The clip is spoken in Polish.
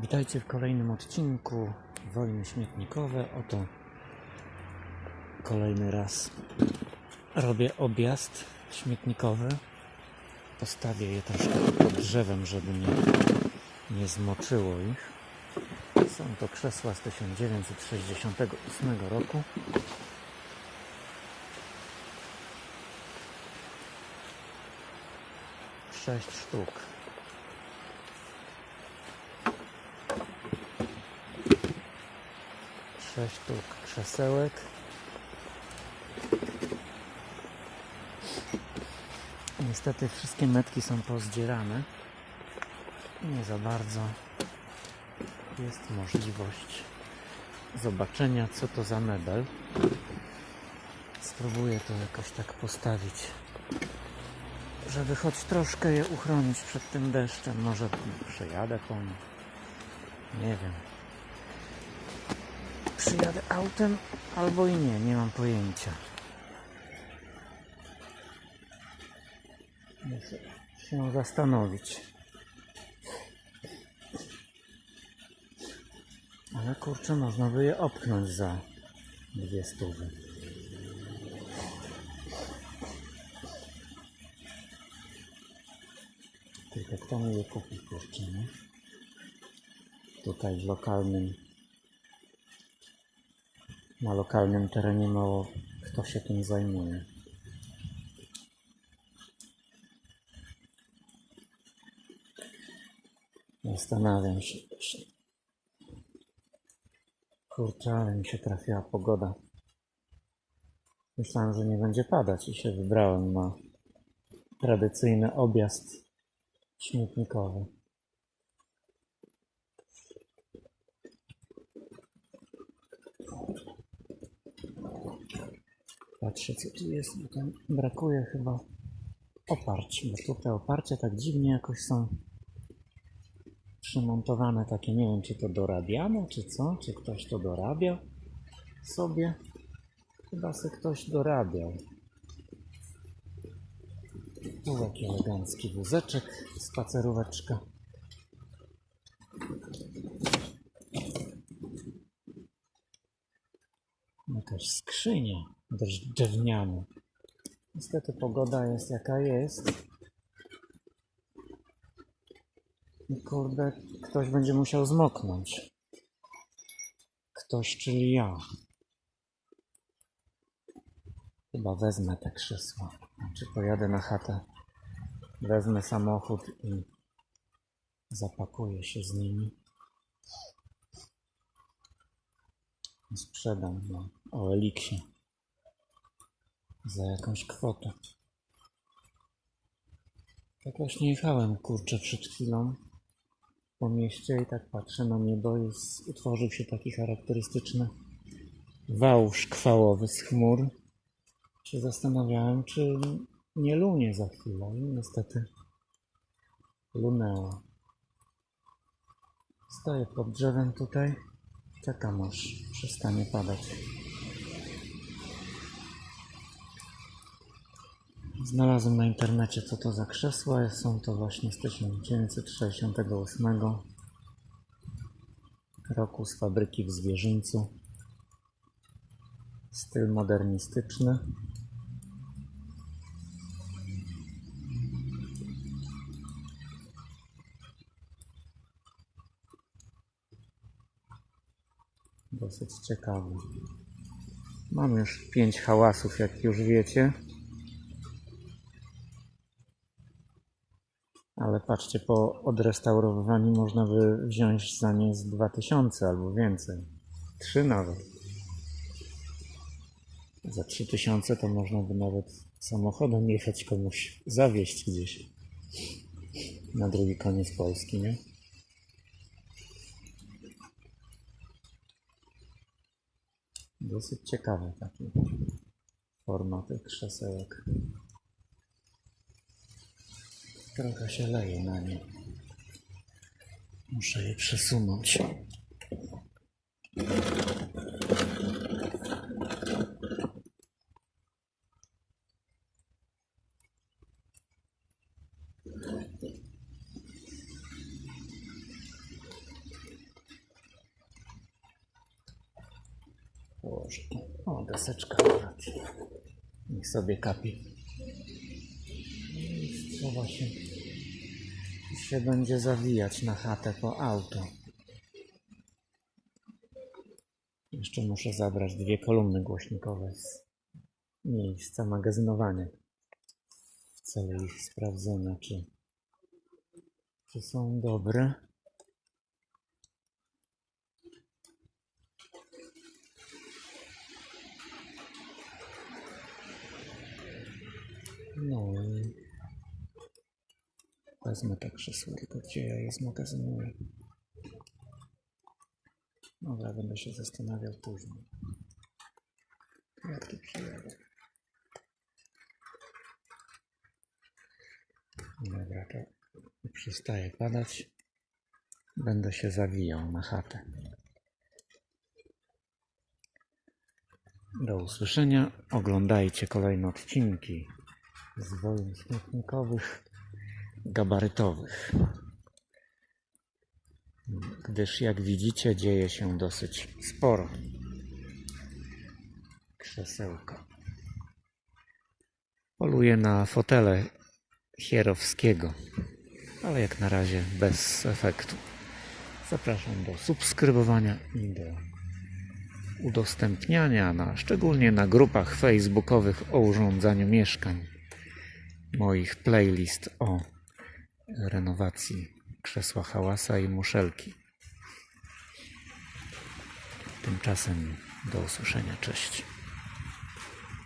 Witajcie w kolejnym odcinku Wojny Śmietnikowe. Oto kolejny raz robię objazd śmietnikowy. Postawię je troszkę pod drzewem, żeby nie, nie zmoczyło ich. Są to krzesła z 1968 roku. Sześć sztuk. Sześć sztuk krzesełek. Niestety wszystkie metki są pozdzierane. Nie za bardzo jest możliwość zobaczenia, co to za mebel. Spróbuję to jakoś tak postawić, żeby choć troszkę je uchronić przed tym deszczem. Może przejadę po nie. Nie wiem. Przyjadę autem albo i nie, nie mam pojęcia. Muszę się zastanowić. Ale kurczę, można by je opchnąć za dwie stówy. Tylko kto mi je kupi, kurczę, nie? Tutaj w lokalnym na lokalnym terenie mało kto się tym zajmuje. Zastanawiam się właśnie. Kurczę, ale mi się trafiła pogoda. Myślałem, że nie będzie padać i się wybrałem na tradycyjny objazd śmietnikowy. Patrzę, co tu jest, bo tam brakuje chyba oparć, bo tu te oparcia tak dziwnie jakoś są przymontowane takie, nie wiem, czy to dorabiane, czy co, czy ktoś to dorabia sobie. Chyba se ktoś dorabiał. Tu taki elegancki wózeczek, spaceróweczka. Jakaś skrzynia drewniana. Niestety pogoda jest jaka jest. I kurde, ktoś będzie musiał zmoknąć. Ktoś, czyli ja. Chyba wezmę te krzesła. Znaczy pojadę na chatę. Wezmę samochód i zapakuję się z nimi. Sprzedam na OLX-ie za jakąś kwotę. Tak właśnie jechałem, kurczę, przed chwilą po mieście i tak patrzę na niebo i utworzył się taki charakterystyczny wał szkwałowy z chmur. Się zastanawiałem, czy nie lunie za chwilę i niestety lunęło. Stoję pod drzewem tutaj, czekam aż przestanie padać. Znalazłem na internecie, co to za krzesła. Są to właśnie z 1968 roku z fabryki w Zwierzyńcu. Styl modernistyczny. Dosyć ciekawy. Mam już pięć hałasów, jak już wiecie. Ale patrzcie, po odrestaurowywaniu można by wziąć za nie z 2000 albo więcej. Trzy nawet. Za 3000 to można by nawet samochodem jechać komuś, zawieźć gdzieś na drugi koniec Polski, nie? Dosyć ciekawe takie formaty krzesełek. Trochę się leje na nim. Muszę je przesunąć. Położę. O, deseczka. Niech sobie kapi. Trzeba się, się będzie zawijać na chatę po auto. Jeszcze muszę zabrać dwie kolumny głośnikowe z miejsca magazynowania w celu ich sprawdzenia, czy, czy są dobre. No i wezmę te krzesełko, gdzie ja je zmagazynuję. Dobra, będę się zastanawiał później. Jak tu przyjadę? Dobra, to przestaje padać. Będę się zawijał na chatę. Do usłyszenia. Oglądajcie kolejne odcinki z wojen śmietnikowych, gabarytowych. Gdyż jak widzicie dzieje się dosyć sporo. Krzesełka. Poluję na fotele Hierowskiego, ale jak na razie bez efektu. Zapraszam do subskrybowania i do udostępniania, na, szczególnie na grupach facebookowych o urządzaniu mieszkań, moich playlist o renowacji krzesła hałasa i muszelki. Tymczasem do usłyszenia. Cześć.